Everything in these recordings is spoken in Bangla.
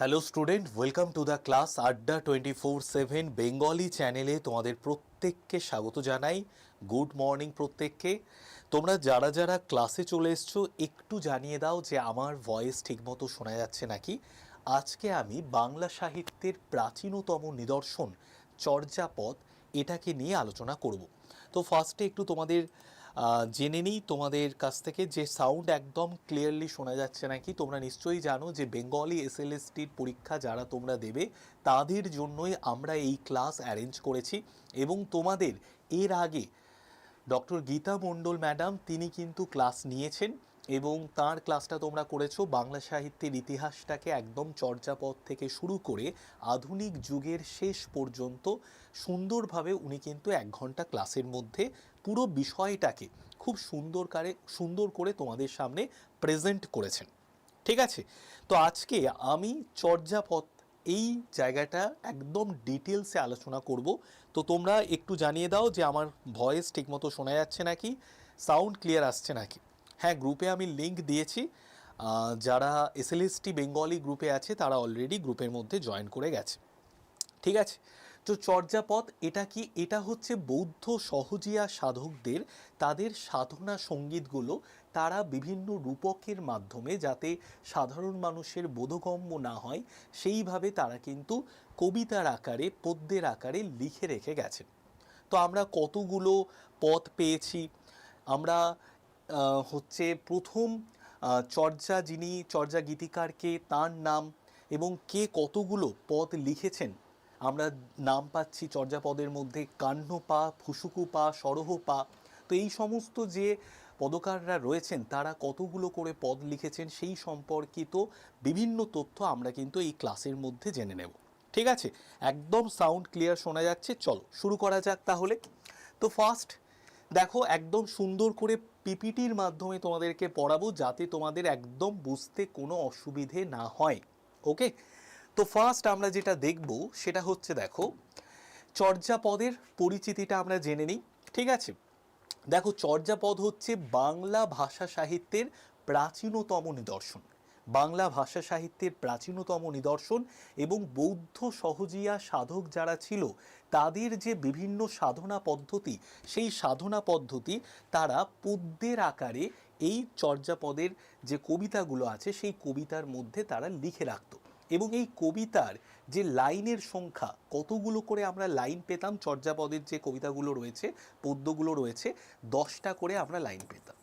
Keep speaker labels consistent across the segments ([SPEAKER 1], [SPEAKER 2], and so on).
[SPEAKER 1] Hello student welcome to the class Adda twenty four seven Bengali চ্যানেলে তোমাদের প্রত্যেককে স্বাগত জানাই। গুড মর্নিং প্রত্যেককে। তোমরা যারা যারা ক্লাসে চলে এসছো, একটু জানিয়ে দাও যে আমার ভয়েস ঠিকমতো শোনা যাচ্ছে নাকি? আজকে আমি বাংলা সাহিত্যের প্রাচীনতম নিদর্শন, চর্যাপদ, এটাকে নিয়ে আলোচনা করব। তো ফার্স্টে একটু তোমাদের জেনে নিই তোমাদের কাছ থেকে যে সাউন্ড একদম ক্লিয়ারলি শোনা যাচ্ছে নাকি। তোমরা নিশ্চয়ই জানো যে বেঙ্গলি এসএলএসটির পরীক্ষা যারা তোমরা দেবে, তাদের জন্যই আমরা এই ক্লাস অ্যারেঞ্জ করেছি এবং তোমাদের এর আগে ডক্টর গীতা মণ্ডল ম্যাডাম তিনি কিন্তু ক্লাস নিয়েছেন এবং তার ক্লাসটা তোমরা করেছ বাংলা সাহিত্যের ইতিহাসটাকে একদম চর্যাপদ থেকে শুরু করে আধুনিক যুগের শেষ পর্যন্ত সুন্দরভাবে উনি কিন্তু এক ঘণ্টা ক্লাসের মধ্যে পুরো বিষয়টাকে খুব সুন্দর করে সুন্দর করে তোমাদের সামনে প্রেজেন্ট করেছেন। ঠিক আছে? তো আজকে আমি চর্যাপদ এই জায়গাটা একদম ডিটেলসে আলোচনা করব। তো তোমরা একটু জানিয়ে দাও যে আমার ভয়েস ঠিকমতো শোনা যাচ্ছে নাকি? সাউন্ড ক্লিয়ার আসছে নাকি? হ্যাঁ গ্রুপে আমি লিংক দিয়েছি। যারা এসএলএসটি বেঙ্গলি গ্রুপে আছে, তারা অলরেডি গ্রুপের মধ্যে জয়েন করে গেছে। ঠিক আছে? তো চর্যাপদ এটা কি? এটা হচ্ছে বৌদ্ধ সহজিয়া সাধকদের তাদের সাধনা সঙ্গীতগুলো। তারা বিভিন্ন রূপকের মাধ্যমে যাতে সাধারণ মানুষের বোধগম্য না হয়, সেইভাবে তারা কিন্তু কবিতার আকারে, পদ্যের আকারে লিখে রেখে গেছেন। তো আমরা কতগুলো পদ পেয়েছি। আমরা হচ্ছে প্রথম চর্যা যিনি, চর্যা গীতিকারকে তার নাম এবং কে কতগুলো পদ লিখেছেন আমরা নাম পাচ্ছি চর্যাপদের মধ্যে কাহ্ন পা, ফুসুকু পা, সরহ পা। তো এই সমস্ত যে পদকাররা রয়েছেন, তারা কতগুলো করে পদ লিখেছেন সেই সম্পর্কিত বিভিন্ন তথ্য আমরা কিন্তু এই ক্লাসের মধ্যে জেনে নেব। ঠিক আছে? একদম সাউন্ড ক্লিয়ার শোনা যাচ্ছে। চলো, শুরু করা যাক তাহলে। তো ফার্স্ট, দেখো, একদম সুন্দর করে পিপিটির মাধ্যমে তোমাদেরকে পড়াবো যাতে তোমাদের একদম বুঝতে কোনো অসুবিধে না হয়। ওকে? তো ফার্স্ট আমরা যেটা দেখব সেটা হচ্ছে দেখো, চর্যাপদের পরিচিতিটা আমরা জেনে নিই, ঠিক আছে? দেখো, চর্যাপদ হচ্ছে বাংলা ভাষা সাহিত্যের প্রাচীনতম নিদর্শন। বাংলা ভাষা সাহিত্যের প্রাচীনতম নিদর্শন এবং বৌদ্ধ সহজিয়া সাধক যারা ছিল, তাদের যে বিভিন্ন সাধনা পদ্ধতি, সেই সাধনা পদ্ধতি তারা পদ্যের আকারে এই চর্যাপদের যে কবিতাগুলো আছে, সেই কবিতার মধ্যে তারা লিখে রাখতো। এবং এই কবিতার যে লাইনের সংখ্যা, কতগুলো করে আমরা লাইন পেতাম, চর্যাপদের যে কবিতাগুলো রয়েছে, পদ্যগুলো রয়েছে, দশটা করে আমরা লাইন পেতাম।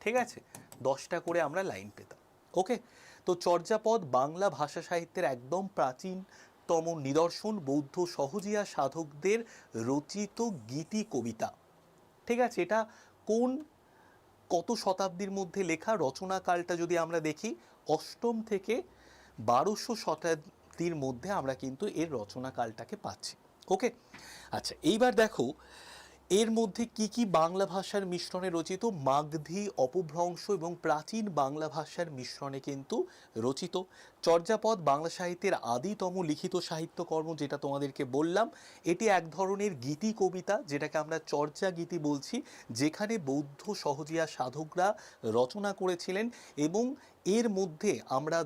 [SPEAKER 1] ঠিক আছে? দশটা করে আমরা লাইন পেতাম। ওকে তো চর্যাপদ বাংলা ভাষা সাহিত্যের একদম প্রাচীনতম নিদর্শন, বৌদ্ধ সহজিয়া সাধকদের রচিত গীতি কবিতা। ঠিক আছে? এটা কোন কত শতাব্দীর মধ্যে লেখা? রচনাকালটা যদি আমরা দেখি, অষ্টম থেকে বারোশো শতাব্দীর মধ্যে আমরা কিন্তু এর রচনাকালটাকে পাচ্ছি। ওকে? আচ্ছা এইবার দেখো, এর মধ্যে কি কি বাংলা ভাষার মিশ্রণে রচিত? মাগধী, অপভ্রংশ এবং প্রাচীন বাংলা ভাষার মিশ্রণে কিন্তু রচিত। চর্যাপদ বাংলা সাহিত্যের আদিতম লিখিত সাহিত্যকর্ম যেটা তোমাদেরকে বললাম, এটি এক ধরনের গীতি কবিতা যেটাকে আমরা চর্যা গীতি বলছি, যেখানে বৌদ্ধ সহজিয়া সাধকরা রচনা করেছিলেন এবং এর মধ্যে আমরা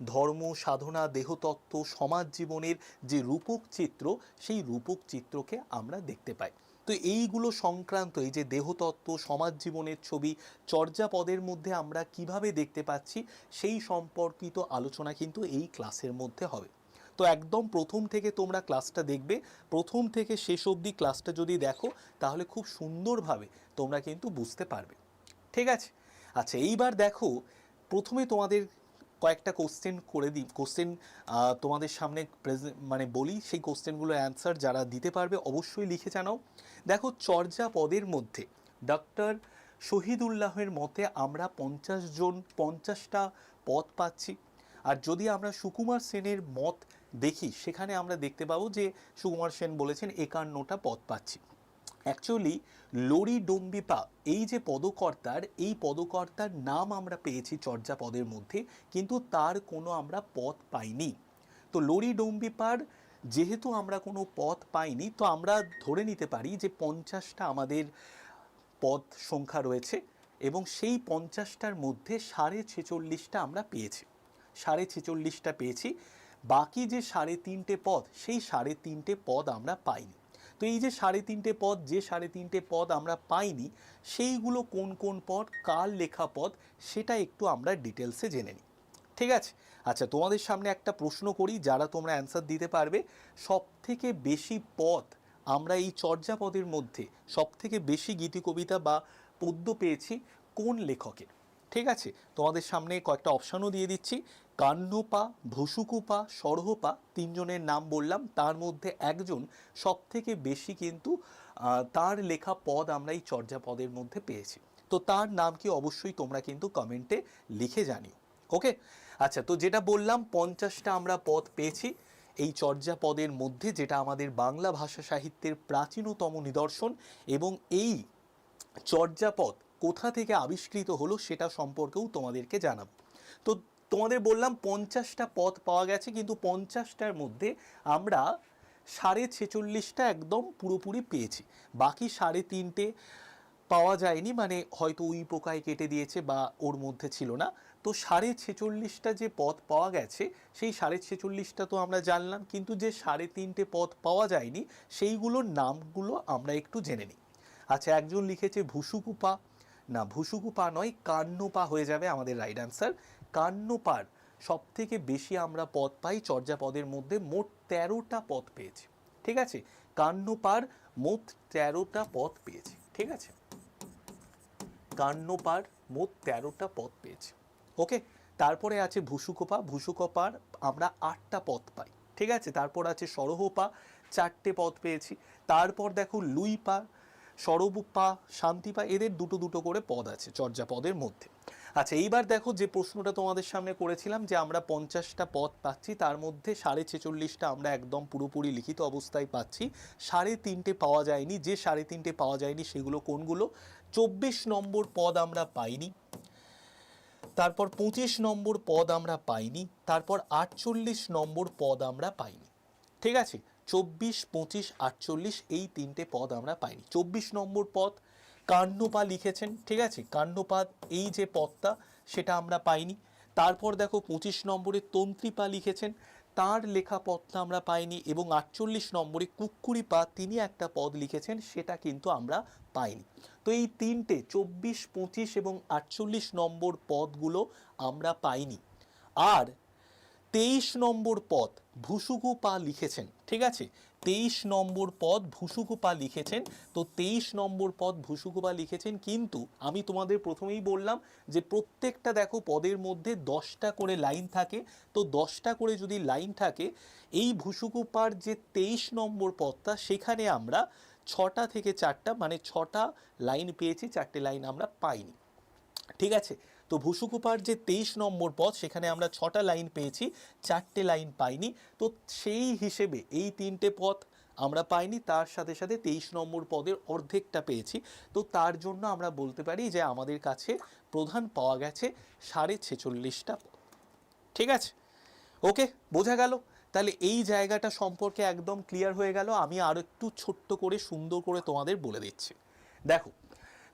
[SPEAKER 1] ধর্ম, সাধনা, দেহতত্ত্ব, সমাজ জীবনের যে রূপক চিত্র, সেই রূপক চিত্রকে আমরা দেখতে পাই। তো এইগুলো সংক্রান্ত এই যে দেহতত্ত্ব, সমাজ জীবনের ছবি চর্যাপদের মধ্যে আমরা কীভাবে দেখতে পাচ্ছি, সেই সম্পর্কিত আলোচনা কিন্তু এই ক্লাসের মধ্যে হবে। তো একদম প্রথম থেকে তোমরা ক্লাসটা দেখবে, প্রথম থেকে শেষ অবধি ক্লাসটা যদি দেখো, তাহলে খুব সুন্দরভাবে তোমরা কিন্তু বুঝতে পারবে। ঠিক আছে? আচ্ছা এইবার দেখো, প্রথমে তোমাদের কয়েকটা কোশ্চেন করে দিই। কোশ্চেন তোমাদের সামনে মানে বলি, সেই কোশ্চেনগুলোর অ্যান্সার যারা দিতে পারবে অবশ্যই লিখে জানাও। দেখো, চর্যা পদের মধ্যে ডক্টর শহীদুল্লাহের মতে আমরা পঞ্চাশ জন, পঞ্চাশটা পদ পাচ্ছি। আর যদি আমরা সুকুমার সেনের মত দেখি, সেখানে আমরা দেখতে পাবো যে সুকুমার সেন বলেছেন একান্নটা পদ পাচ্ছি। অ্যাকচুয়ালি লরি ডম্বিপা এই যে পদকর্তার, এই পদকর্তার নাম আমরা পেয়েছি চর্যাপদের মধ্যে, কিন্তু তার কোনো আমরা পদ পাইনি। তো লরি ডম্বিপার যেহেতু আমরা কোনো পথ পাইনি, তো আমরা ধরে নিতে পারি যে পঞ্চাশটা আমাদের পদ সংখ্যা রয়েছে এবং সেই পঞ্চাশটার মধ্যে সাড়ে ছেচল্লিশটা আমরা পেয়েছি। সাড়ে ছেচল্লিশটা পেয়েছি। বাকি যে সাড়ে তিনটে পদ, সেই সাড়ে তিনটে পদ আমরা পাইনি। তো এই যে সাড়ে তিনটে পদ, যে সাড়ে তিনটে পদ আমরা পাইনি, সেইগুলো কোন কোন পদ, কার লেখা পদ, সেটা একটু আমরা ডিটেলসে জেনে নিই। ঠিক আছে? আচ্ছা তোমাদের সামনে একটা প্রশ্ন করি, যারা তোমরা অ্যান্সার দিতে পারবে। সব থেকে বেশি পদ আমরা এই চর্যাপদের মধ্যে সব থেকে বেশি গীতি কবিতা বা পদ্য পেয়েছি কোন লেখকের? ঠিক আছে? তোমাদের সামনে কয়েকটা অপশানও দিয়ে দিচ্ছি। কান্নপা ভুসুকুপা, সরহপা তিনজনের নাম বললাম। তার মধ্যে একজন সব থেকে বেশি কিন্তু তার লেখা পদ আমরা এই চর্যাপদের মধ্যে পেয়েছি। তো তার নাম কি অবশ্যই তোমরা কিন্তু কমেন্টে লিখে জানিও। ওকে? আচ্ছা তো যেটা বললাম, পঞ্চাশটা আমরা পদ পেয়েছি। এই চর্যাপদের মধ্যে যেটা আমাদের বাংলা ভাষা সাহিত্যের প্রাচীনতম নিদর্শন এবং এই চর্যাপদ কোথা থেকে আবিষ্কৃত হলো সেটা সম্পর্কেও তোমাদেরকে জানাব। তো তোমাদের বললাম পঞ্চাশটা পথ পাওয়া গেছে, কিন্তু পঞ্চাশটার মধ্যে আমরা সাড়ে ছেচল্লিশটা একদম পুরোপুরি পেয়েছি। বাকি সাড়ে তিনটে পাওয়া যায়নি মানে হয়তো উই পোকায় কেটে দিয়েছে বা ওর মধ্যে ছিল না। তো সাড়ে ছেচল্লিশটা যে পথ পাওয়া গেছে, সেই সাড়ে ছেচল্লিশটা তো আমরা জানলাম, কিন্তু যে সাড়ে তিনটে পথ পাওয়া যায়নি, সেইগুলোর নামগুলো আমরা একটু জেনে নিই। আচ্ছা একজন লিখেছে, ভুসুকুপা। না, ভুসুকুপা নয়, কান্নপা হয়ে যাবে আমাদের রাইট অ্যান্সার। কান্নপার সব থেকে বেশি আমরা পদ পাই চর্যাপদের মধ্যে মোট তেরোটা পদ পেয়েছি। ঠিক আছে? কান্নপার মোট তেরোটা পদ পেয়েছি। ঠিক আছে? কান্নপার মোট তেরোটা পদ পেয়েছে। ওকে? তারপরে আছে ভুসুকোপা। ভুসুকোপার আমরা আটটা পদ পাই। ঠিক আছে? তারপর আছে সরহপা। চারটে পদ পেয়েছি। তারপর দেখো লুইপা সরবপা শান্তিপা, এদের দুটো দুটো করে পদ আছে চর্যাপদের মধ্যে। আচ্ছা এইবার দেখো যে প্রশ্নটা তোমাদের সামনে করেছিলাম যে আমরা পঞ্চাশটা পদ পাচ্ছি, তার মধ্যে সাড়ে ছেচল্লিশটা আমরা একদম পুরোপুরি লিখিত অবস্থায় পাচ্ছি। সাড়ে তিনটে পাওয়া যায়নি, যে সাড়ে তিনটে পাওয়া যায়নি সেগুলো কোনগুলো? চব্বিশ নম্বর পদ আমরা পাইনি, তারপর পঁচিশ নম্বর পদ আমরা পাইনি, তারপর আটচল্লিশ নম্বর পদ আমরা পাইনি। ঠিক আছে? চব্বিশ, পঁচিশ, আটচল্লিশ, এই তিনটে পদ আমরা পাইনি। চব্বিশ নম্বর পদ কান্নপা লিখেছেন, ঠিক আছে? কান্নপাদ এই যে পদটা, সেটা আমরা পাইনি। তারপর দেখো পঁচিশ নম্বরে তন্ত্রীপা লিখেছেন, তার লেখা পদটা আমরা পাইনি এবং আটচল্লিশ নম্বরে কুক্কুরিপা, তিনি একটা পদ লিখেছেন, সেটা কিন্তু আমরা পাইনি। তো এই তিনটে, চব্বিশ, পঁচিশ এবং আটচল্লিশ নম্বর পদগুলো আমরা পাইনি। আর তেইশ নম্বর পদ ভুসুকু পা লিখেছেন, ঠিক আছে? তেইশ নম্বর পদ ভুসুকু পা লিখেছেন। তো তেইশ নম্বর পদ ভুসুকু পা লিখেছেন কিন্তু আমি তোমাদের প্রথমেই বললাম যে প্রত্যেকটা দেখো পদের মধ্যে দশটা করে লাইন থাকে। তো দশটা করে যদি লাইন থাকে, এই ভুসুকুপার যে তেইশ নম্বর পদটা সেখানে আমরা ছটা থেকে চারটা মানে ছটা লাইন পেয়েছি, চারটে লাইন আমরা পাইনি। ঠিক আছে? তো ভুসুকুপার যে তেইশ নম্বর পদ সেখানে আমরা ছটা লাইন পেয়েছি, চারটে লাইন পাইনি। তো সেই হিসেবে এই তিনটে পদ আমরা পাইনি, তার সাথে সাথে তেইশ নম্বর পদের অর্ধেকটা পেয়েছি। তো তার জন্য আমরা বলতে পারি যে আমাদের কাছে প্রধান পাওয়া গেছে সাড়ে ছেচল্লিশটা পদ ঠিক আছে? ওকে, বোঝা গেল? তাহলে এই জায়গাটা সম্পর্কে একদম ক্লিয়ার হয়ে গেল। আমি আরও একটু ছোট্ট করে সুন্দর করে তোমাদের বলে দিচ্ছি। দেখো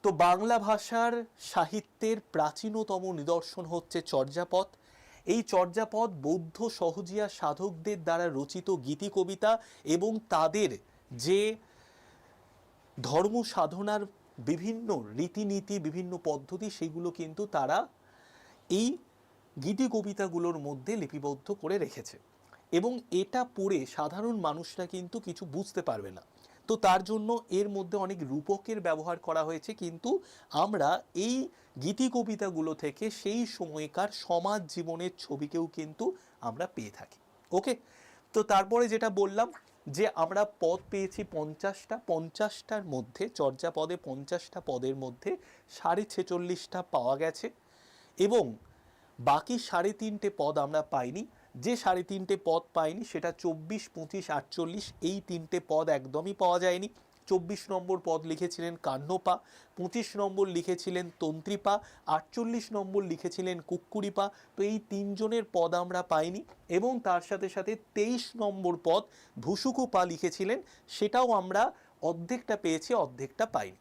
[SPEAKER 1] তো বাংলা ভাষার সাহিত্যের প্রাচীনতম নিদর্শন হচ্ছে চর্যাপদ। এই চর্যাপদ বৌদ্ধ সহজিয়া সাধকদের দ্বারা রচিত গীতি কবিতা এবং তাদের যে ধর্ম সাধনার বিভিন্ন রীতিনীতি, বিভিন্ন পদ্ধতি, সেগুলো কিন্তু তারা এই গীতি কবিতাগুলোর মধ্যে লিপিবদ্ধ করে রেখেছে। এবং এটা পড়ে সাধারণ মানুষরা কিন্তু কিছু বুঝতে পারবে না। তো তার জন্য এর মধ্যে অনেক রূপকের ব্যবহার করা হয়েছে, কিন্তু আমরা এই গীতি কবিতাগুলো থেকে সেই সময়কার সমাজ জীবনের ছবিকেও কিন্তু আমরা পেয়ে থাকি। ওকে? তো তারপরে যেটা বললাম যে আমরা পদ পেয়েছি পঞ্চাশটা, পঞ্চাশটার মধ্যে চর্যাপদে পঞ্চাশটা পদের মধ্যে সাড়ে ছেচল্লিশটা পাওয়া গেছে এবং বাকি সাড়ে তিনটে পদ আমরা পাইনি। যে সাড়ে তিনটে পদ পাইনি সেটা চব্বিশ, পঁচিশ, আটচল্লিশ, এই তিনটে পদ একদমই পাওয়া যায়নি। চব্বিশ নম্বর পদ লিখেছিলেন কান্নপা পঁচিশ নম্বর লিখেছিলেন তন্ত্রীপা, আটচল্লিশ নম্বর লিখেছিলেন কুক্কুরিপা। তো এই তিনজনের পদ আমরা পাইনি এবং তার সাথে সাথে তেইশ নম্বর পদ ভুসুকুপা লিখেছিলেন, সেটাও আমরা অর্ধেকটা পেয়েছি, অর্ধেকটা পাইনি।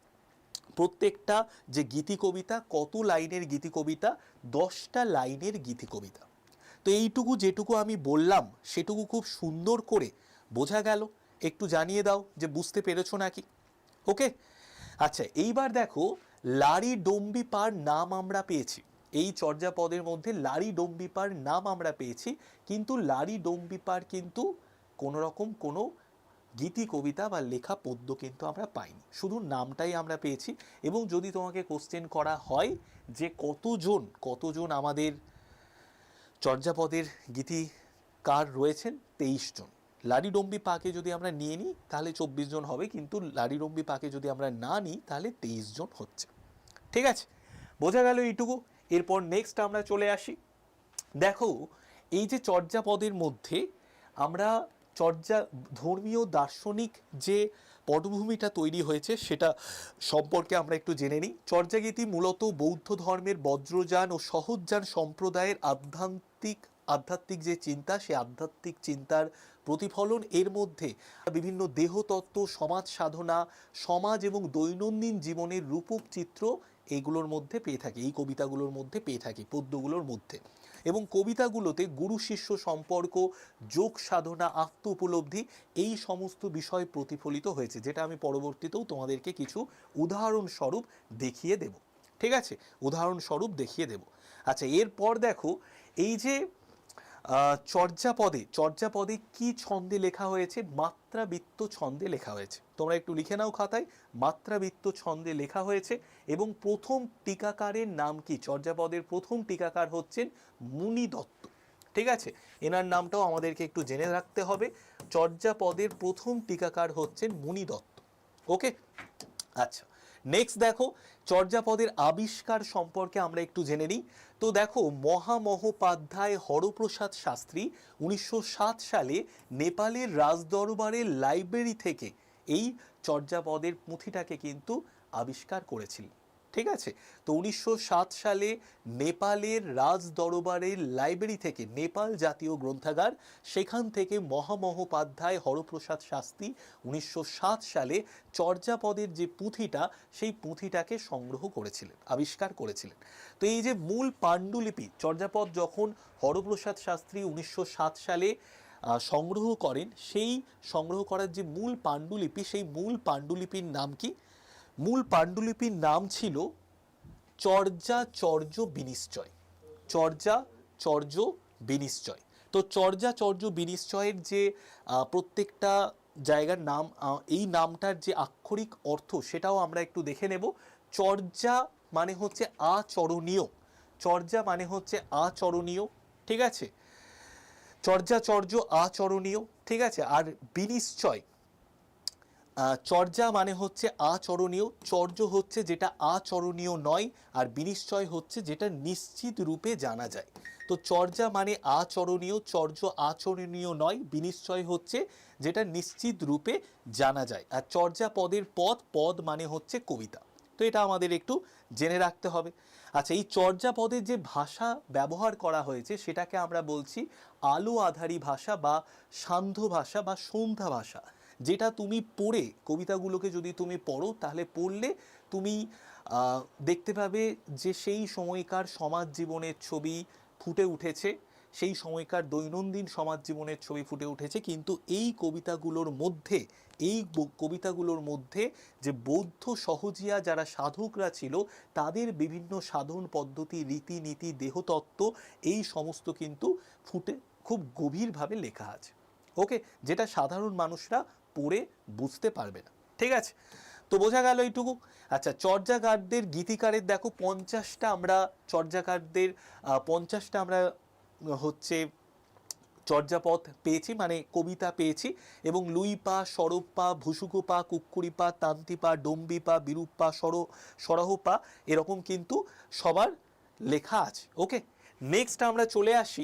[SPEAKER 1] প্রত্যেকটা যে গীতি কবিতা কত লাইনের গীতি কবিতা দশটা লাইনের গীতি কবিতা তো এইটুকু যেটুকু আমি বললাম, সেটুকু খুব সুন্দর করে বোঝা গেল। একটু জানিয়ে দাও যে বুঝতে পেরেছ নাকি? ওকে? আচ্ছা এইবার দেখো, লারি ডম্বিপার নাম আমরা পেয়েছি। এই চর্যাপদের মধ্যে লারি ডম্বিপার নাম আমরা পেয়েছি, কিন্তু লারি ডম্বিপার কিন্তু কোনো রকম কোনো গীতি, কবিতা বা লেখা পদ্য কিন্তু আমরা পাইনি। শুধু নামটাই আমরা পেয়েছি এবং যদি তোমাকে কোশ্চেন করা হয় যে কতজন কতজন আমাদের চর্যাপদের গীতিকার রয়েছেন তেইশ জন। লারিডম্বি পাকে যদি আমরা নিয়ে নিই, তাহলে চব্বিশ জন হবে, কিন্তু লারিডম্বি পাকে যদি আমরা না নিই, তাহলে তেইশ জন হচ্ছে। ঠিক আছে? বোঝা গেল এইটুকু? এরপর নেক্সট আমরা চলে আসি। দেখো, এই যে চর্যাপদের মধ্যে আমরা চর্যা, ধর্মীয়, দার্শনিক যে পটভূমিটা তৈরি হয়েছে, সেটা সম্পর্কে আমরা একটু জেনে নিই। চর্যাগীতি মূলত বৌদ্ধ ধর্মের বজ্রযান ও সহজযান সম্প্রদায়ের আধ্যাত্মিক আধ্যাত্মিক যে চিন্তা, সে আধ্যাত্মিক চিন্তার প্রতিফলন এর মধ্যে বিভিন্ন দেহতত্ত্ব, সমাজ সাধনা, সমাজ এবং দৈনন্দিন জীবনের রূপক চিত্র এগুলোর মধ্যে পেয়ে থাকি, এই কবিতাগুলোর মধ্যে পেয়ে থাকি, পদ্যগুলোর মধ্যে। এবং কবিতাগুলোতে গুরু শিষ্য সম্পর্ক, যোগ সাধনা, আত্ম উপলব্ধি এই সমস্ত বিষয় প্রতিফলিত হয়েছে, যেটা আমি পরবর্তীতেও তোমাদেরকে কিছু উদাহরণস্বরূপ দেখিয়ে দেব। ঠিক আছে? উদাহরণস্বরূপ দেখিয়ে দেব। আচ্ছা এরপর দেখো এই যে চর্যাপদে চর্যাপদে কি ছন্দে লেখা হয়েছে? মাত্রাবৃত্ত ছন্দে লেখা হয়েছে। তোমরা একটু লিখে নাও খাতায়, মাত্রাবৃত্ত ছন্দে লেখা হয়েছে এবং প্রথম টিকাকারের নাম কি? চর্যাপদের প্রথম টিকাকার হচ্ছেন মুনি দত্ত। ঠিক আছে? এনার নামটাও আমাদেরকে একটু জেনে রাখতে হবে। চর্যাপদের প্রথম টিকাকার হচ্ছেন মুনি দত্ত। ওকে? আচ্ছা। নেক্সট দেখো চর্যাপদের আবিষ্কার সম্পর্কে আমরা একটু জেনে নিই। তো দেখো, মহামহোপাধ্যায় হরপ্রসাদ শাস্ত্রী উনিশশো সাত সালে নেপালের রাজদরবারের লাইব্রেরি থেকে এই চর্যাপদের পুঁথিটাকে কিন্তু আবিষ্কার করেছিলেন ঠিক আছে? তো উনিশশো সাত সালে নেপালের রাজ দরবারের লাইব্রেরি থেকে নেপাল জাতীয় গ্রন্থাগার, সেখান থেকে মহামহোপাধ্যায় হরপ্রসাদ শাস্ত্রী উনিশশো সালে চর্যাপদের যে পুঁথিটা, সেই পুঁথিটাকে সংগ্রহ করেছিলেন, আবিষ্কার করেছিলেন। তো এই যে মূল পাণ্ডুলিপি, চর্যাপদ যখন হরপ্রসাদ শাস্ত্রী উনিশশো সাত সালে সংগ্রহ করেন, সেই সংগ্রহ করার যে মূল পাণ্ডুলিপি, সেই মূল পাণ্ডুলিপির নাম কি? মূল পাণ্ডুলিপির নাম ছিল চর্যা চর্য বিনিশ্চয়। চর্যা চর্য বিনিশ্চয়। তো চর্যা চর্য বিনিশ্চয়ের যে প্রত্যেকটা জায়গার নাম এই নামটার যে আক্ষরিক অর্থ সেটাও আমরা একটু দেখে নেব। চর্যা মানে হচ্ছে আচরণীয়। চর্যা মানে হচ্ছে আচরণীয়, ঠিক আছে? চর্যাচর্য আচরণীয়, ঠিক আছে? আর বিনিশ্চয় চর্যা মানে হচ্ছে আচরণীয়, চর্য হচ্ছে যেটা আচরণীয় নয় আর বিনিশ্চয় হচ্ছে যেটা নিশ্চিত রূপে জানা যায়। তো চর্যা মানে আচরণীয়, চর্য আচরণীয় নয়, বিনিশ্চয় হচ্ছে যেটা নিশ্চিত রূপে জানা যায়। আর চর্যা পদের পদ পদ মানে হচ্ছে কবিতা। তো এটা আমাদের একটু জেনে রাখতে হবে। আচ্ছা এই চর্যা পদের যে ভাষা ব্যবহার করা হয়েছে, সেটাকে আমরা বলছি আলো আধারী ভাষা বা সান্ধ্য ভাষা বা সন্ধ্যা ভাষা। যেটা তুমি পড়ে, কবিতাগুলোকে যদি তুমি পড়ো, তাহলে পড়লে তুমি দেখতে পাবে যে সেই সময়কার সমাজ জীবনের ছবি ফুটে উঠেছে, সেই সময়কার দৈনন্দিন সমাজ জীবনের ছবি ফুটে উঠেছে, কিন্তু এই কবিতাগুলোর মধ্যে, এই কবিতাগুলোর মধ্যে যে বৌদ্ধ সহজিয়া যারা সাধকরা ছিল, তাদের বিভিন্ন সাধন পদ্ধতি, রীতিনীতি, দেহতত্ত্ব, এই সমস্ত কিন্তু ফুটে, খুব গভীরভাবে লেখা আছে। ওকে? যেটা সাধারণ মানুষরা পড়ে বুঝতে পারবে না। ঠিক আছে? তো বোঝা গেল এইটুকু। আচ্ছা চর্যাকারদের গীতিকারের দেখো পঞ্চাশটা আমরা চর্যাকারদের পঞ্চাশটা আমরা হচ্ছে চর্যাপদ পেয়েছি মানে কবিতা পেয়েছি এবং লুইপা সরপ্পা ভুসুকোপা কুক্কুরিপা তান্তিপা, ডম্বিপা, বিরূপা, সর, সরহপা, এরকম কিন্তু সবার লেখা আছে। ওকে? নেক্সট আমরা চলে আসি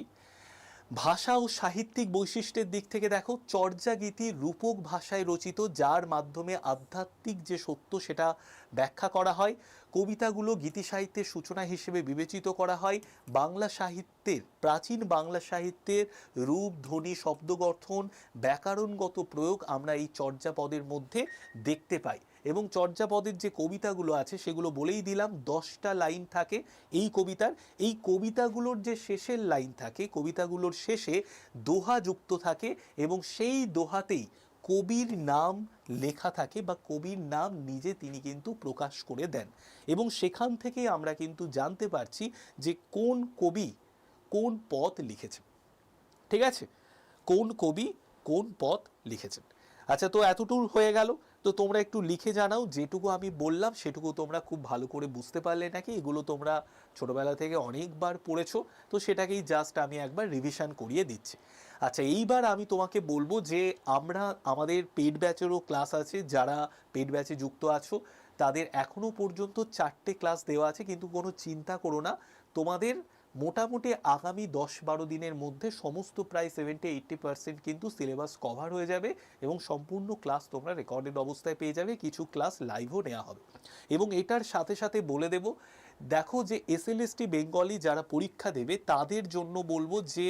[SPEAKER 1] ভাষা ও সাহিত্যিক বৈশিষ্ট্যের দিক থেকে দেখো, চর্যাগীতি রূপক ভাষায় রচিত, যার মাধ্যমে আধ্যাত্মিক যে সত্য সেটা ব্যাখ্যা করা হয়, কবিতাগুলো গীতি সাহিত্যের সূচনা হিসেবে বিবেচিত করা হয়, বাংলা সাহিত্যের, প্রাচীন বাংলা সাহিত্যের রূপ, ধ্বনি শব্দ গঠন ব্যাকরণগত প্রয়োগ আমরা এই চর্যাপদের মধ্যে দেখতে পাই। এবং চর্যাপদের যে কবিতাগুলো আছে, সেগুলো বলেই দিলাম, দশটা লাইন থাকে এই কবিতার। এই কবিতাগুলোর যে শেষের লাইন থাকে, কবিতাগুলোর শেষে দোহা যুক্ত থাকে এবং সেই দোহাতেই কবির নাম লেখা থাকে বা কবির নাম নিজে তিনি কিন্তু প্রকাশ করে দেন। এবং সেখান থেকেই আমরা কিন্তু জানতে পারছি যে কোন কবি কোন পথ লিখেছেন। ঠিক আছে? কোন কবি কোন পথ লিখেছেন। আচ্ছা তো এতটুকু হয়ে গেল। তো তোমরা একটু লিখে জানাও, যেটুকু আমি বললাম সেটুকু তোমরা খুব ভালো করে বুঝতে পারলে নাকি? এগুলো তোমরা ছোটবেলা থেকে অনেকবার পড়েছো, তো সেটাকেই জাস্ট আমি একবার রিভিশন করিয়ে দিচ্ছি। আচ্ছা এইবার আমি তোমাকে বলব যে আমরা, আমাদের পেড ব্যাচেরও ক্লাস আছে, যারা পেড ব্যাচে যুক্ত আছো, তাদের এখনও পর্যন্ত চারটে ক্লাস দেওয়া আছে, কিন্তু কোনো চিন্তা করো না। তোমাদের মোটামুটি আগামী দশ বারো দিনের মধ্যে সমস্ত প্রায় সেভেন্টি এইট্টি পার্সেন্ট কিন্তু সিলেবাস কভার হয়ে যাবে এবং সম্পূর্ণ ক্লাস তোমরা রেকর্ডেড অবস্থায় পেয়ে যাবে, কিছু ক্লাস লাইভও নেওয়া হবে। এবং এটার সাথে সাথে বলে দেব, দেখো যে এসএলএসটি বেঙ্গলি যারা পরীক্ষা দেবে, তাদের জন্য বলব যে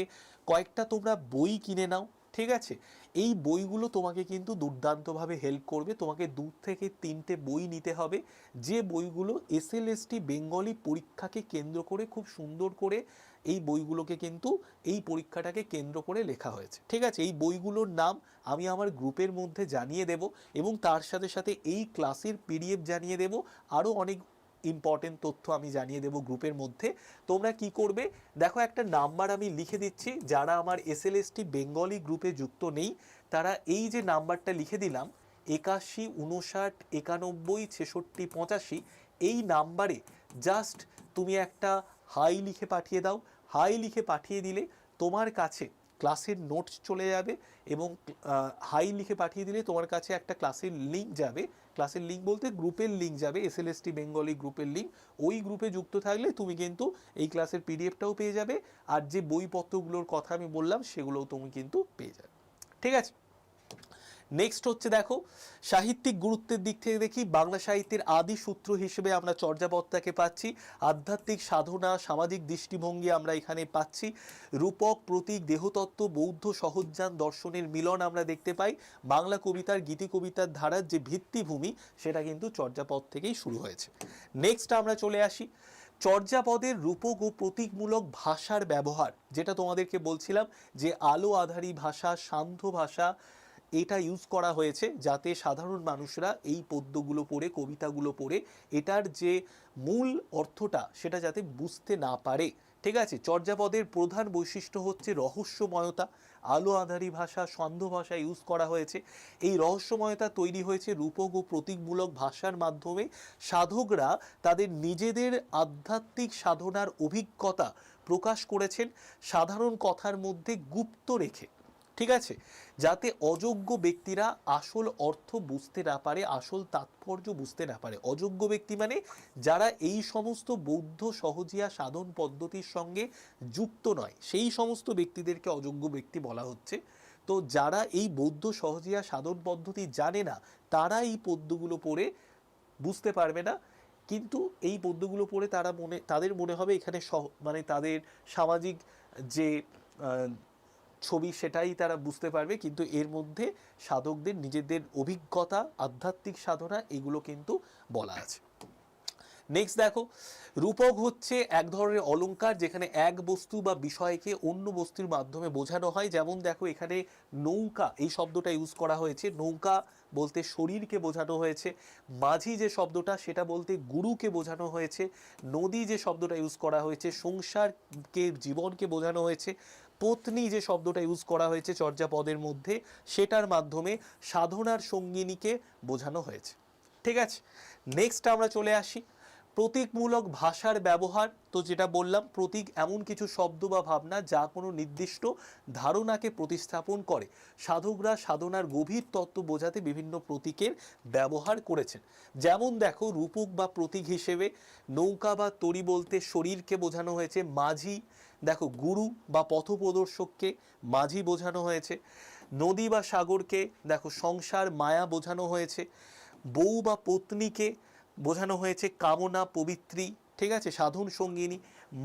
[SPEAKER 1] কয়েকটা তোমরা বই কিনে নাও ঠিক আছে? এই বইগুলো তোমাকে কিন্তু দুর্দান্তভাবে হেল্প করবে। তোমাকে দু থেকে তিনটে বই নিতে হবে। যে বইগুলো এসএলএসটি বেঙ্গলি পরীক্ষাকে কেন্দ্র করে খুব সুন্দর করে এই বইগুলোকে কিন্তু এই পরীক্ষাটাকে কেন্দ্র করে লেখা হয়েছে। ঠিক আছে? এই বইগুলোর নাম আমি আমার গ্রুপের মধ্যে জানিয়ে দেব এবং তার সাথে সাথে এই ক্লাসের পিডিএফ জানিয়ে দেব। আরও অনেক ইম্পর্টেন্ট তথ্য আমি জানিয়ে দেব গ্রুপের মধ্যে। তোমরা কি করবে? দেখো একটা নাম্বার আমি লিখে দিচ্ছি। যারা আমার এসএলএসটি বেঙ্গলি গ্রুপে যুক্ত নেই, তারা এই যে নাম্বারটা লিখে দিলাম, একাশি, উনষাট, একানব্বই, ছেষট্টি, পঁচাশি, এই নাম্বারে জাস্ট তুমি একটা হাই লিখে পাঠিয়ে দাও। হাই লিখে পাঠিয়ে দিলে তোমার কাছে ক্লাসের নোটস চলে যাবে এবং হাই লিখে পাঠিয়ে দিলে তোমার কাছে একটা ক্লাসের লিঙ্ক যাবে। ক্লাসের লিঙ্ক বলতে গ্রুপের লিঙ্ক যাবে S L S T Bengali গ্রুপের লিঙ্ক ওই গ্রুপে যুক্ত থাকলে তুমি কিন্তু এই ক্লাসের পিডিএফটাও পেয়ে যাবে। আর যে বইপত্রগুলোর কথা আমি বললাম, সেগুলোও তুমি কিন্তু পেয়ে যাবে। ঠিক আছে? নেক্সট হচ্ছে দেখো, সাহিত্যিক গুরুত্বের দিক থেকে দেখি, বাংলা সাহিত্যের আদি সূত্র হিসেবে আমরা চর্যাপদটাকে পাচ্ছি, আধ্যাত্মিক সাধনা, সামাজিক দৃষ্টিভঙ্গি আমরা এখানে পাচ্ছি, রূপক, প্রতীক, দেহতত্ত্ব, বৌদ্ধ সহজ্ঞান দর্শনের মিলন আমরা দেখতে পাই, বাংলা কবিতার, গীতি কবিতার ধারার যে ভিত্তিভূমি, সেটা কিন্তু চর্যাপদ থেকেই শুরু হয়েছে। নেক্সট আমরা চলে আসি, চর্যাপদের রূপক ও প্রতীকমূলক ভাষার ব্যবহার, যেটা তোমাদেরকে বলছিলাম যে আলো আধারী ভাষা, শান্ত ভাষা এটা ইউজ করা হয়েছে যাতে সাধারণ মানুষরা এই পদ্যগুলো পড়ে, কবিতাগুলো পড়ে, এটার যে মূল অর্থটা সেটা যাতে বুঝতে না পারে। ঠিক আছে? চর্যাপদের প্রধান বৈশিষ্ট্য হচ্ছে রহস্যময়তা। আলো আধারী ভাষা, ছন্দ ভাষা ইউজ করা হয়েছে। এই রহস্যময়তা তৈরি হয়েছে রূপক ও প্রতীকমূলক ভাষার মাধ্যমে। সাধকরা তাদের নিজেদের আধ্যাত্মিক সাধনার অভিজ্ঞতা প্রকাশ করেছেন। সাধারণ কথার মধ্যে গুপ্ত রেখে। ঠিক আছে? যাতে অযোগ্য ব্যক্তিরা আসল অর্থ বুঝতে না পারে, আসল তাৎপর্য বুঝতে না পারে। অযোগ্য ব্যক্তি মানে যারা এই সমস্ত বৌদ্ধ সহজিয়া সাধন পদ্ধতির সঙ্গে যুক্ত নয়। সেই সমস্ত ব্যক্তিদেরকে অযোগ্য ব্যক্তি বলা হচ্ছে। তো যারা এই বৌদ্ধ সহজিয়া সাধন পদ্ধতি জানে না, তারা এই পদ্যগুলো পড়ে বুঝতে পারবে না। কিন্তু এই পদ্যগুলো পড়ে তারা মনে, তাদের মনে হবে এখানে সহ মানে তাদের সামাজিক যে ছবি সেটাই তারা বুঝতে পারবে, কিন্তু এর মধ্যে সাধকদের নিজেদের অভিজ্ঞতা, আধ্যাত্মিক সাধনা এগুলো কিন্তু বলা আছে। নেক্সট দেখো, রূপক হচ্ছে এক ধরনের অলঙ্কার যেখানে এক বস্তু বা বিষয়কে অন্য বস্তুর মাধ্যমে বোঝানো হয়। যেমন দেখো, এখানে নৌকা, এই শব্দটা ইউজ করা হয়েছে। নৌকা বলতে শরীরকে বোঝানো হয়েছে। মাঝি যে শব্দটা, সেটা বলতে গুরুকে বোঝানো হয়েছে। নদী যে শব্দটা ইউজ করা হয়েছে, সংসারকে, জীবনকে বোঝানো হয়েছে। পত্নী যে শব্দটা ইউজ করা হয়েছে চর্যাপদের মধ্যে, সেটার মাধ্যমে সাধনার সঙ্গিনীকে বোঝানো হয়েছে। ঠিক আছে? নেক্সট আমরা চলে আসি। প্রতীকমূলক ভাষার ব্যবহার, তো যেটা বললাম, প্রতীক এমন কিছু শব্দ বা ভাবনা যা কোনো নির্দিষ্ট ধারণাকে প্রতিস্থাপন করে। সাধকরা সাধনার গভীর তত্ত্ব বোঝাতে বিভিন্ন প্রতীকের ব্যবহার করেছেন। যেমন দেখো, রূপক বা প্রতীক হিসেবে নৌকা বা তরি বলতে শরীরকে বোঝানো হয়েছে, মাঝি দেখো, গুরু বা পথপ্রদর্শককে মাঝি বোঝানো হয়েছে, নদী বা সাগরকে দেখো, সংসার মায়া বোঝানো হয়েছে, বউ বা পত্নীকে বোঝানো হয়েছে কামনা, পবিত্রী, ঠিক আছে, সাধন সঙ্গিনী,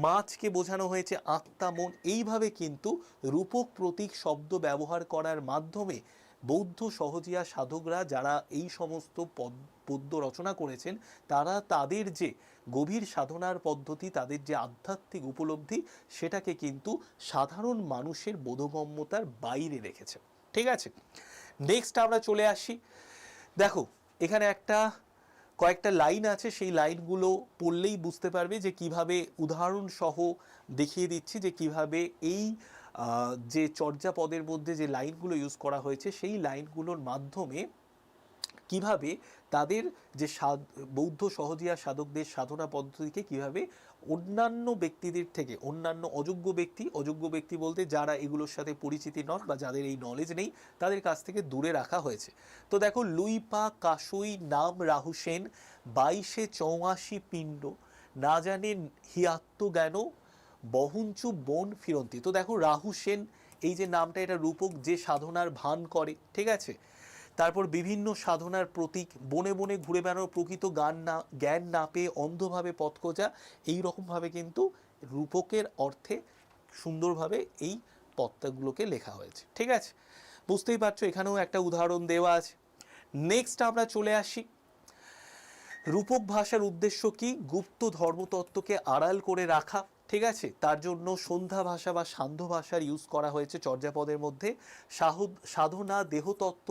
[SPEAKER 1] মাছকে বোঝানো হয়েছে আত্মা, মন। এইভাবে কিন্তু রূপক প্রতীক শব্দ ব্যবহার করার মাধ্যমে বৌদ্ধ সহজিয়া সাধকরা যারা এই সমস্ত পদ- পদ্য রচনা করেছেন, তারা তাদের যে গভীর সাধনার পদ্ধতি, তাদের যে আধ্যাত্মিক উপলব্ধি, সেটাকে কিন্তু সাধারণ মানুষের বোধগম্যতার বাইরে রেখেছে। ঠিক আছে? নেক্সট আমরা চলে আসি। দেখো, এখানে একটা, কয়েকটা লাইন আছে, সেই লাইনগুলো পড়লেই বুঝতে পারবে যে কীভাবে উদাহরণ সহ দেখিয়ে দিচ্ছি যে কীভাবে এই যে চর্যাপদের মধ্যে যে লাইনগুলো ইউজ করা হয়েছে, সেই লাইনগুলোর মাধ্যমে কীভাবে তাদের যে বৌদ্ধ সহজিয়া সাধকদের সাধনা পদ্ধতিকে কীভাবে অন্যান্য ব্যক্তিদের থেকে, অন্যান্য অযোগ্য ব্যক্তি অযোগ্য ব্যক্তি বলতে যারা এগুলোর সাথে পরিচিতি নন বা যাদের এই নলেজ নেই, তাদের কাছ থেকে দূরে রাখা হয়েছে। তো দেখো, লুইপা কাশুই নাম রাহুসেন বাইশে চৌয়াশি পিণ্ড, না জানেন হিয়াত্ম জ্ঞান বহঞ্চু বন ফিরন্তি। তো দেখো রাহু, সেন, এই যে নামটা, এটা রূপক যে সাধনার ভান করে, ঠিক আছে? তারপর বিভিন্ন সাধনার প্রতীক, বনে বনে ঘুরে বেড়ানো প্রকৃত গান না, জ্ঞান না পেয়ে অন্ধভাবে পথ খোঁজা, এই রকমভাবে কিন্তু রূপকের অর্থে সুন্দরভাবে এই পত্তাগুলোকে লেখা হয়েছে, ঠিক আছে? বুঝতেই পারছ, এখানেও একটা উদাহরণ দেওয়া আছে। নেক্সট আমরা চলে আসি। রূপক ভাষার উদ্দেশ্য কি? গুপ্ত ধর্মতত্ত্বকে আড়াল করে রাখা। ঠিক আছে, তার জন্য সন্ধ্যা ভাষা বা সান্ধ্য ভাষার ইউজ করা হয়েছে চর্যাপদের মধ্যে। সাধনা দেহতত্ত্ব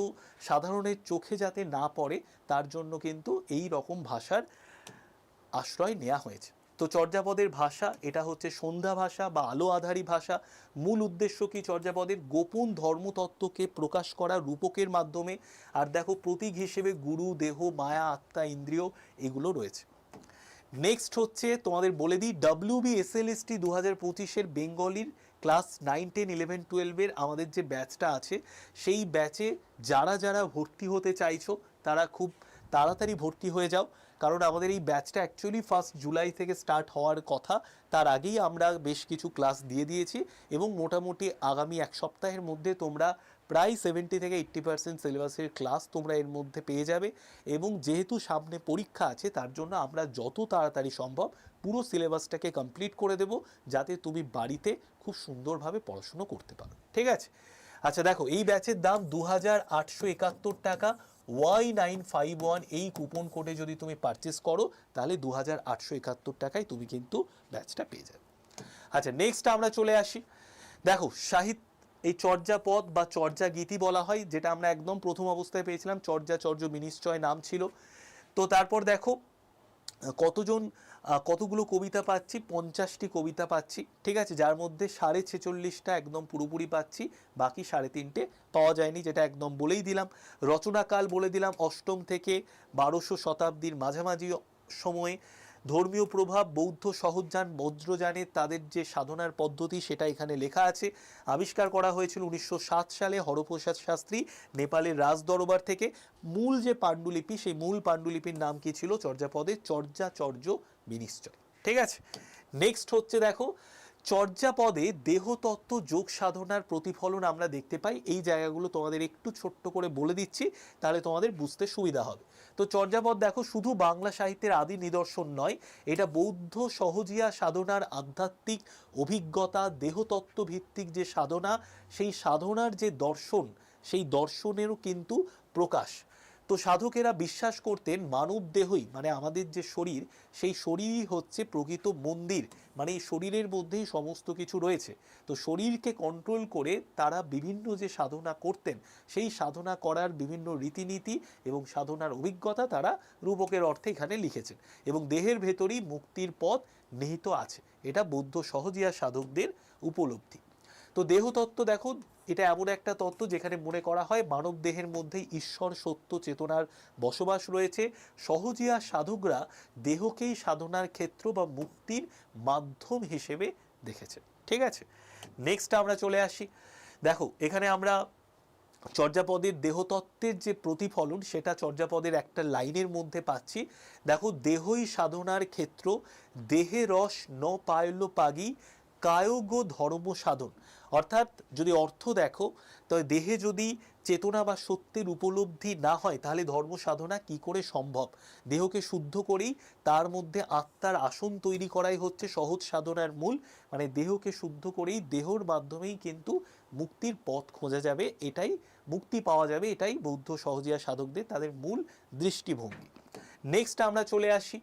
[SPEAKER 1] সাধারণের চোখে যাতে না পড়ে, তার জন্য কিন্তু এই রকম ভাষার আশ্রয় নেওয়া হয়েছে। তো চর্যাপদের ভাষা, এটা হচ্ছে সন্ধ্যা ভাষা বা আলো আধারী ভাষা। মূল উদ্দেশ্য কি চর্যাপদের? গোপন ধর্মতত্ত্বকে প্রকাশ করা রূপকের মাধ্যমে। আর দেখো, প্রতীক হিসেবে গুরু, দেহ, মায়া, আত্মা, ইন্দ্রিয় এগুলো রয়েছে। নেক্সট হচ্ছে তোমাদের বলে দিই W B S L S T দু হাজার পঁচিশের বেঙ্গলির ক্লাস নাইন, টেন, ইলেভেন টুয়েলভের আমাদের যে ব্যাচটা আছে, সেই ব্যাচে যারা যারা ভর্তি হতে চাইছো, তারা খুব তাড়াতাড়ি ভর্তি হয়ে যাও। কারণ আমাদের এই ব্যাচটা অ্যাকচুয়ালি ফার্স্ট জুলাই থেকে স্টার্ট হওয়ার কথা। তার আগেই আমরা বেশ কিছু ক্লাস দিয়ে দিয়েছি এবং মোটামুটি আগামী এক সপ্তাহের মধ্যে তোমরা প্রায় সেভেন্টি থেকে এইট্টি পার্সেন্ট সিলেবাসের ক্লাস তোমরা এর মধ্যে পেয়ে যাবে এবং যেহেতু সামনে পরীক্ষা আছে, তার জন্য আমরা যত তাড়াতাড়ি সম্ভব পুরো সিলেবাসটাকে কমপ্লিট করে দেব, যাতে তুমি বাড়িতে খুব সুন্দরভাবে পড়াশুনো করতে পারো। ঠিক আছে? আচ্ছা দেখো, এই ব্যাচের দাম দু হাজার আটশো একাত্তর টাকা। ওয়াই নাইন ফাইভ ওয়ান এই কুপন কোডে যদি তুমি পারচেস করো, তাহলে দু হাজার আটশো একাত্তর টাকায় তুমি কিন্তু ব্যাচটা পেয়ে যাবে। আচ্ছা নেক্সট আমরা চলে আসি। দেখো, সাহিত্য এই চর্যাপদ বা চর্যা গীতি বলা হয়, যেটা আমরা একদম প্রথম অবস্থায় পেয়েছিলাম চর্যাচর্য বিনিশ্চয় নাম ছিল। তো তারপর দেখো, কতজন, কতগুলো কবিতা পাচ্ছি, পঞ্চাশটি কবিতা পাচ্ছি, ঠিক আছে? যার মধ্যে সাড়ে ছেচল্লিশটা একদম পুরোপুরি পাচ্ছি, বাকি সাড়ে তিনটে পাওয়া যায়নি, যেটা একদম বলেই দিলাম। রচনাকাল বলে দিলাম, অষ্টম থেকে বারোশো শতাব্দীর মাঝামাঝি সময়ে। ধর্মীয় প্রভাব, বৌদ্ধ সহজযান বজ্রযানের তাদের যে সাধনার পদ্ধতি সেটা এখানে লেখা আছে। আবিষ্কার করা হয়েছিল উনিশশো সাত সালে হরপ্রসাদ শাস্ত্রী, নেপালের রাজ দরবার থেকে। মূল যে পাণ্ডুলিপি, সেই মূল পাণ্ডুলিপির নাম কি ছিল? চর্যাপদে চর্যাচর্য বিনিশ্চয়। ঠিক আছে? নেক্সট হচ্ছে দেখো চর্যাপদে দেহতত্ত্ব যোগ সাধনার প্রতিফলন আমরা দেখতে পাই। এই জায়গাগুলো তোমাদের একটু ছোট্ট করে বলে দিচ্ছি, তাহলে তোমাদের বুঝতে সুবিধা হবে। তো চর্যাপদ দেখো, শুধু বাংলা সাহিত্যের আদি নিদর্শন নয়, এটা বৌদ্ধ সহজিয়া সাধনার আধ্যাত্মিক অভিজ্ঞতা দেহতত্ত্ব ভিত্তিক যে সাধনা, সেই সাধনার যে দর্শন, সেই দর্শনেরও কিন্তু প্রকাশ। তো সাধকেরা বিশ্বাস করতেন মানব দেহই মানে আমাদের যে শরীর, সেই শরীরই হচ্ছে প্রকৃত মন্দির মানে এই শরীরের মধ্যেই সমস্ত কিছু রয়েছে। তো শরীরকে কন্ট্রোল করে তারা বিভিন্ন যে সাধনা করতেন, সেই সাধনা করার বিভিন্ন রীতিনীতি এবং সাধনার অভিজ্ঞতা তারা রূপকের অর্থে এখানে লিখেছেন। এবং দেহের ভেতরেই মুক্তির পথ নিহিত আছে। এটা বৌদ্ধ সহজিয়া সাধকদের উপলব্ধি। তো দেহতত্ত্ব দেখো এটা এমন একটা তত্ত্ব যেখানে মনে করা হয় মানব দেহের মধ্যে ঈশ্বর সত্য চেতনার বসবাস রয়েছে। সহজিয়া সাধকরা দেহকেই সাধনার ক্ষেত্র বা মুক্তির মাধ্যম হিসেবে দেখেছে। ঠিক আছে? নেক্সট আমরা চলে আসি। দেখো, এখানে আমরা চর্যাপদের দেহতত্ত্বের যে প্রতিফলন, সেটা চর্যাপদের একটা লাইনের মধ্যে পাচ্ছি। দেখো, দেহই সাধনার ক্ষেত্র, দেহে রস ন পায়ল পাগি, কায়গ ধর্ম সাধন। অর্থাৎ যদি অর্থ দেখো তবে দেহে যদি চেতনা বা সত্যের উপলব্ধি না হয়, তাহলে ধর্ম সাধনা কি করে সম্ভব? দেহকে শুদ্ধ করেই তার মধ্যে আত্মার আসন তৈরি করাই হচ্ছে সহজ সাধনার মূল। মানে দেহকে শুদ্ধ করেই, দেহর মাধ্যমেই কিন্তু মুক্তির পথ খোঁজা যাবে, এটাই মুক্তি পাওয়া যাবে, এটাই বৌদ্ধ সহজিয়া সাধকদের তাদের মূল দৃষ্টিভঙ্গি। নেক্সট আমরা চলে আসি।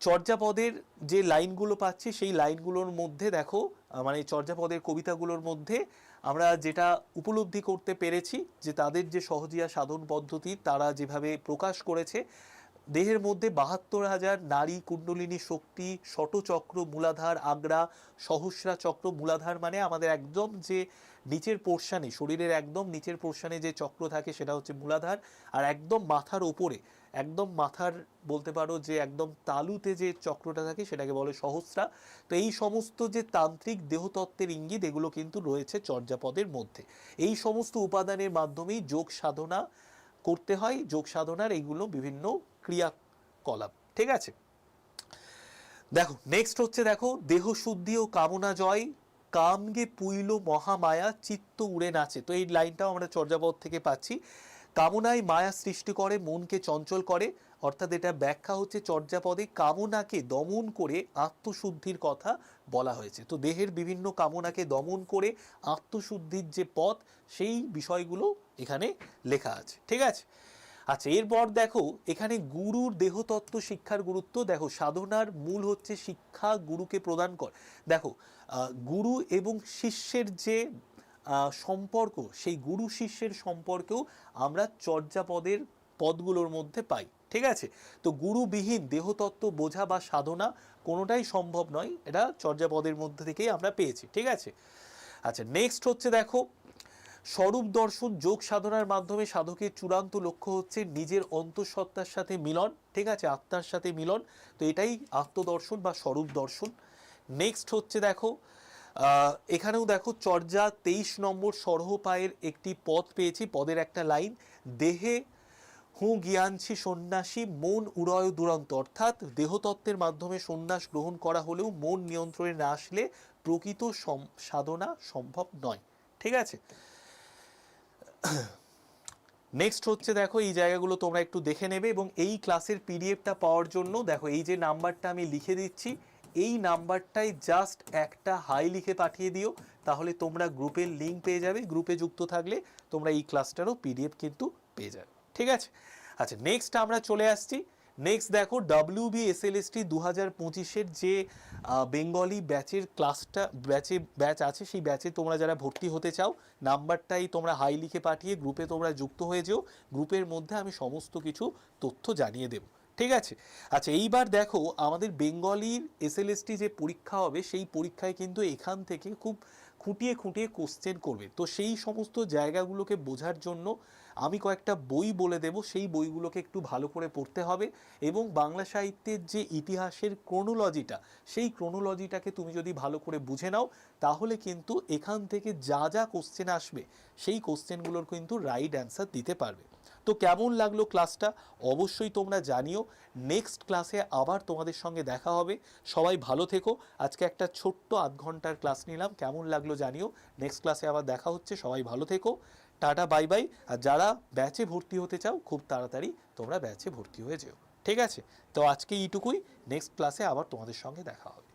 [SPEAKER 1] চর্যাপদের যে লাইনগুলো পাচ্ছি, সেই লাইনগুলোর মধ্যে দেখো মানে চর্যাপদের কবিতাগুলোর মধ্যে আমরা যেটা উপলব্ধি করতে পেরেছি যে তাদের যে সহজিয়া সাধন পদ্ধতি, তারা যেভাবে প্রকাশ করেছে, দেহের মধ্যে বাহাত্তর হাজার নারী কুণ্ডলিনী শক্তি শটচক্র মূলাধার আগ্রা, সহস্রা চক্র মূলাধার মানে আমাদের একদম যে নিচের পোর্শানে, শরীরের একদম নিচের পোর্শানে যে চক্র থাকে সেটা হচ্ছে মূলাধার, আর একদম মাথার ওপরে। একদম মাথার, বলতে পারো যে একদম তালুতে যে চক্রটা থাকে সেটাকে বলে সহস্রা। তো এই সমস্ত যে তান্ত্রিক দেহতত্ত্বের ইঙ্গিত, এগুলো কিন্তু রয়েছে চর্যাপদের মধ্যে। এই সমস্ত উপাদানের মাধ্যমেই যোগ সাধনা করতে হয়। যোগ সাধনার এইগুলো বিভিন্ন ক্রিয়াকলাপ। ঠিক আছে? দেখো নেক্সট হচ্ছে দেখো, দেহ শুদ্ধি ও কামনা জয়। কামগে পুইল মহামায়া, চিত্ত উড়ে নাচে। তো এই লাইনটাও আমরা চর্যাপদ থেকে পাচ্ছি। কামনায় মায়া সৃষ্টি করে, মনকে চঞ্চল করে। অর্থাৎ এটা ব্যাখ্যা হচ্ছে চর্যাপদে কামনাকে দমন করে আত্মশুদ্ধির কথা বলা হয়েছে। তো দেহের বিভিন্ন কামনাকে দমন করে আত্মশুদ্ধির যে পথ, সেই বিষয়গুলো এখানে লেখা আছে। ঠিক আছে? আচ্ছা এরপর দেখো, এখানে গুরুর দেহতত্ত্ব শিক্ষার গুরুত্ব। দেখো, সাধনার মূল হচ্ছে শিক্ষা গুরুকে প্রদান কর। দেখো গুরু এবং শিষ্যের যে সম্পর্ক, সেই গুরু শিষ্যের সম্পর্কেও আমরা চর্যাপদের পদগুলোর মধ্যে পাই, ঠিক আছে? তো গুরুবিহীন, দেহতত্ত্ব, বোঝা বা সাধনা কোনোটাই সম্ভব নয়, এটা চর্যাপদের মধ্যে থেকেই আমরা পেয়েছি, ঠিক আছে? আচ্ছা নেক্সট হচ্ছে দেখো, স্বরূপ দর্শন, যোগ সাধনার মাধ্যমে সাধকের চূড়ান্ত লক্ষ্য হচ্ছে নিজের অন্তঃসত্ত্বার সাথে মিলন, ঠিক আছে? আত্মার সাথে মিলন, তো এটাই আত্মদর্শন বা স্বরূপ দর্শন। নেক্সট হচ্ছে দেখো এখানেও দেখো চর্যা তেইশ নম্বর সরহ পায়ের একটি পদ পেয়েছি, পদের একটা লাইন। দেহে হু জ্ঞানছি সন্ন্যাসী, মন উড়য় দুরন্ত। অর্থাৎ দেহতত্ত্বের মাধ্যমে সন্ন্যাস গ্রহণ করা হলেও মন নিয়ন্ত্রণে না আসলে প্রকৃত সাধনা সম্ভব নয়। ঠিক আছে? নেক্সট হচ্ছে দেখো, এই জায়গাগুলো তোমরা একটু দেখে নেবে এবং এই ক্লাসের পিডিএফটা পাওয়ার জন্য দেখো, এই যে নাম্বারটা আমি লিখে দিচ্ছি এই নাম্বারটাই জাস্ট একটা হাই লিখে পাঠিয়ে দিও, তাহলে তোমরা গ্রুপের লিঙ্ক পেয়ে যাবে। গ্রুপে যুক্ত থাকলে তোমরা এই ক্লাসটারও পিডিএফ কিন্তু পেয়ে যাবে। ঠিক আছে? আচ্ছা নেক্সট আমরা চলে আসছি। নেক্সট দেখো W B S L S T দু হাজার পঁচিশের যে বেঙ্গলি ব্যাচের ক্লাসটা ব্যাচে ব্যাচ আছে, সেই ব্যাচে তোমরা যারা ভর্তি হতে চাও, নাম্বারটাই তোমরা হাই লিখে পাঠিয়ে গ্রুপে তোমরা যুক্ত হয়ে যেও। গ্রুপের মধ্যে আমি সমস্ত কিছু তথ্য জানিয়ে দেব। ঠিক আছে? আচ্ছা এইবার দেখো আমাদের বেঙ্গলির এসএলএসটি যে পরীক্ষা হবে, সেই পরীক্ষায় কিন্তু এখান থেকে খুব খুঁটিয়ে খুঁটিয়ে কোশ্চেন করবে। তো সেই সমস্ত জায়গাগুলোকে বোঝার জন্য আমি কয়েকটা বই বলে দেব। সেই বইগুলোকে একটু ভালো করে পড়তে হবে এবং বাংলা সাহিত্যের যে ইতিহাসের ক্রোনোলজিটা সেই ক্রোনোলজিটাকে তুমি যদি ভালো করে বুঝে নাও, তাহলে কিন্তু এখান থেকে যা যা কোশ্চেন আসবে, সেই কোশ্চেনগুলোর কিন্তু রাইট অ্যান্সার দিতে পারবে। তো কেমন লাগল ক্লাসটা অবশ্যই তোমরা জানিও। নেক্সট ক্লাসে আবার তোমাদের সঙ্গে দেখা হবে। সবাই ভালো থেকো। আজকে একটা ছোট্ট আধ ঘণ্টার ক্লাস নিলাম। কেমন লাগল জানিও। নেক্সট ক্লাসে আবার দেখা হচ্ছে। সবাই ভালো থেকো। টাটা বাই বাই আর যারা ব্যাচে ভর্তি হতে চাও, খুব তাড়াতাড়ি তোমরা ব্যাচে ভর্তি হয়ে যেও। ঠিক আছে? তো আজকে এইটুকুই। নেক্সট ক্লাসে আবার তোমাদের সঙ্গে দেখা হবে।